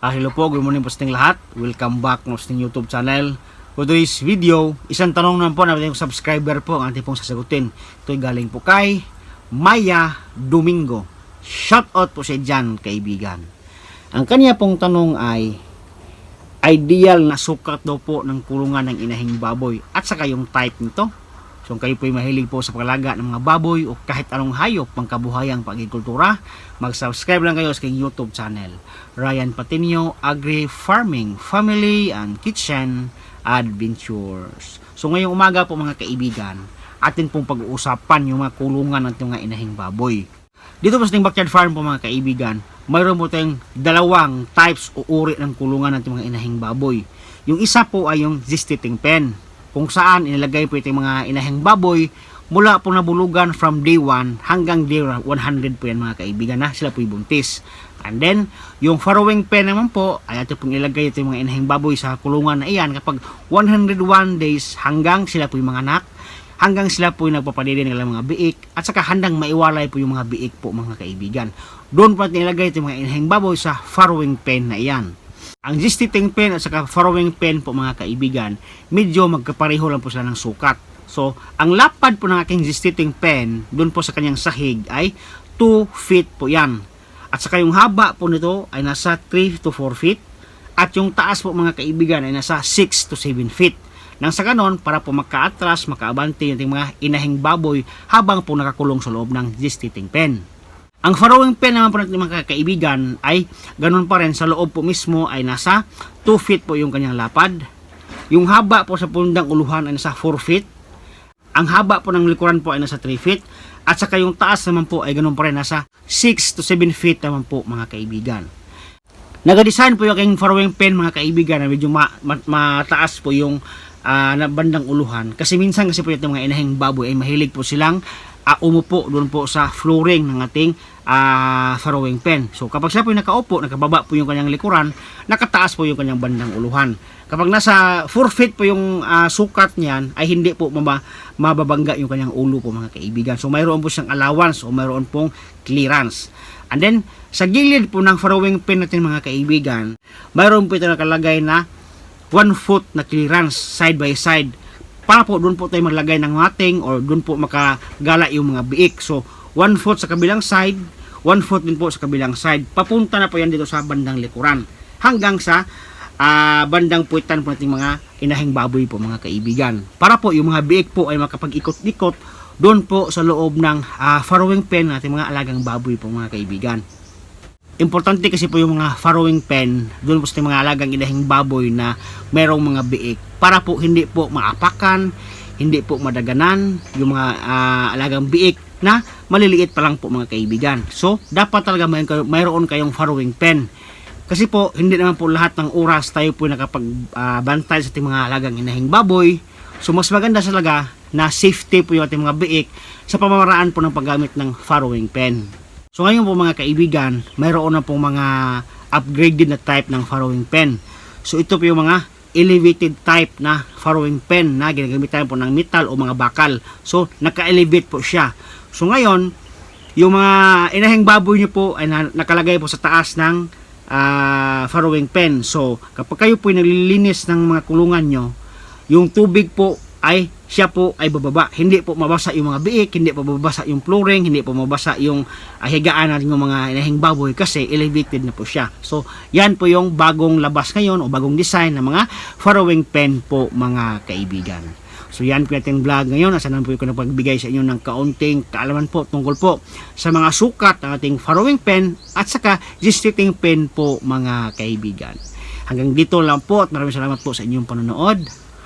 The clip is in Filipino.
Ah, hello po, good morning po sa lahat. Welcome back no sa YouTube channel. For today's video, isang tanong naman po na ating subscriber po ang ating pong sasagutin. Ito'y galing po kay Maya Domingo. Shout out po siya dyan, kaibigan. Ang kanya pong tanong ay, ideal na sukat daw po ng kulungan ng inahing baboy at saka yung type nito. So kung kayo po'y mahilig po sa paglaga ng mga baboy o kahit anong hayop pang kabuhayang pagkikultura, mag-subscribe lang kayo sa aking YouTube channel. Ryan Patinio Agri Farming, Family and Kitchen Adventures. So ngayong umaga po mga kaibigan, atin pong pag-uusapan yung mga kulungan ng mga inahing baboy. Dito po sa ating backyard farm po mga kaibigan, mayroon po tayong dalawang types o uri ng kulungan ng mga inahing baboy. Yung isa po ay yung gestating pen, kung saan inilagay po itong mga inahing baboy mula po nabulugan from day 1 hanggang day 100 po yan mga kaibigan na sila po buntis. And then, yung farrowing pen naman po ay ito pong ilagay ito yung mga inahing baboy sa kulungan na iyan kapag 101 days hanggang sila po yung mga anak hanggang sila po yung nagpapadiri ng mga biik at saka handang maiwalay po yung mga biik po mga kaibigan. Doon po natin ilagay ito yung mga inahing baboy sa farrowing pen na iyan. Ang gestating pen at saka farrowing pen po mga kaibigan, medyo magkapareho lang po sila ng sukat. So, ang lapad po ng aking gestating pen, doon po sa kanyang sahig ay 2 feet po yan. At saka yung haba po nito ay nasa 3 to 4 feet. At yung taas po mga kaibigan ay nasa 6 to 7 feet. Nang sa ganon, para po makaatras, makaabante yung mga inahing baboy habang po nakakulong sa loob ng gestating pen. Ang farrowing pen naman po natin mga kaibigan ay ganun pa rin sa loob po mismo ay nasa 2 feet po yung kanyang lapad. Yung haba po sa pundang uluhan ay nasa 4 feet. Ang haba po ng likuran po ay nasa 3 feet. At saka yung taas naman po ay ganun pa rin nasa 6 to 7 feet naman po mga kaibigan. Nagadesign po yung aking farrowing pen mga kaibigan na medyo ma- ma- mataas po yung na bandang uluhan. Kasi minsan kasi po yung mga inahing baboy ay mahilig po silang uh, umupo doon po sa flooring ng ating ah, farrowing pen. So kapag siya po yung nakaupo, nakababa po yung kanyang likuran, nakataas po yung kanyang bandang uluhan. Kapag nasa 4 feet po yung ah, sukat niyan, ay hindi po maba, mababangga yung kanyang ulo po mga kaibigan. So mayroon po siyang allowance o mayroon pong clearance. And then, sa gilid po ng farrowing pen natin mga kaibigan, mayroon po ito nakalagay na 1 foot na clearance side by side para po doon po tayo maglagay ng mating or doon po makagala yung mga biik. So, 1 foot sa kabilang side, 1 foot din po sa kabilang side. Papunta na po yan dito sa bandang likuran. Hanggang sa ah, bandang puwitan po nating mga inahing baboy po mga kaibigan. Para po yung mga biik po ay makapag-ikot-ikot doon po sa loob ng ah, farrowing pen natin mga alagang baboy po mga kaibigan. Importante kasi po yung mga farrowing pen doon po sa mga alagang inahing baboy na merong mga biik para po hindi po maapakan, hindi po madaganan yung mga ah, alagang biik na maliliit pa lang po mga kaibigan. So, dapat talaga kayo, mayroon kayong farrowing pen. Kasi po, hindi naman po lahat ng oras tayo po nakapagbantay sa ating mga alagang inahing baboy. So, mas maganda talaga na safety po yung ating mga biik sa pamamaraan po ng paggamit ng farrowing pen. So ngayon po mga kaibigan, mayroon na pong mga upgraded na type ng farrowing pen. So ito po yung mga elevated type na farrowing pen na ginagamitan po ng metal o mga bakal. So naka-elevate po siya. So ngayon, yung mga inahing baboy nyo po ay na- nakalagay po sa taas ng ah, farrowing pen. So kapag kayo po naglilinis ng mga kulungan nyo, yung tubig po ay siya po ay bababa. Hindi po mabasa yung mga biik, hindi po mabasa yung flooring, hindi po mabasa yung ah, higaan natin yung mga inahing baboy kasi elevated na po siya. So, yan po yung bagong labas ngayon o bagong design ng mga farrowing pen po mga kaibigan. So yan po natin vlog ngayon. Asa naman po ko napagbigay sa inyo ng kaunting kaalaman po tungkol po sa mga sukat ng ating farrowing pen at saka gestating pen po mga kaibigan. Hanggang dito lang po at maraming salamat po sa inyong panonood.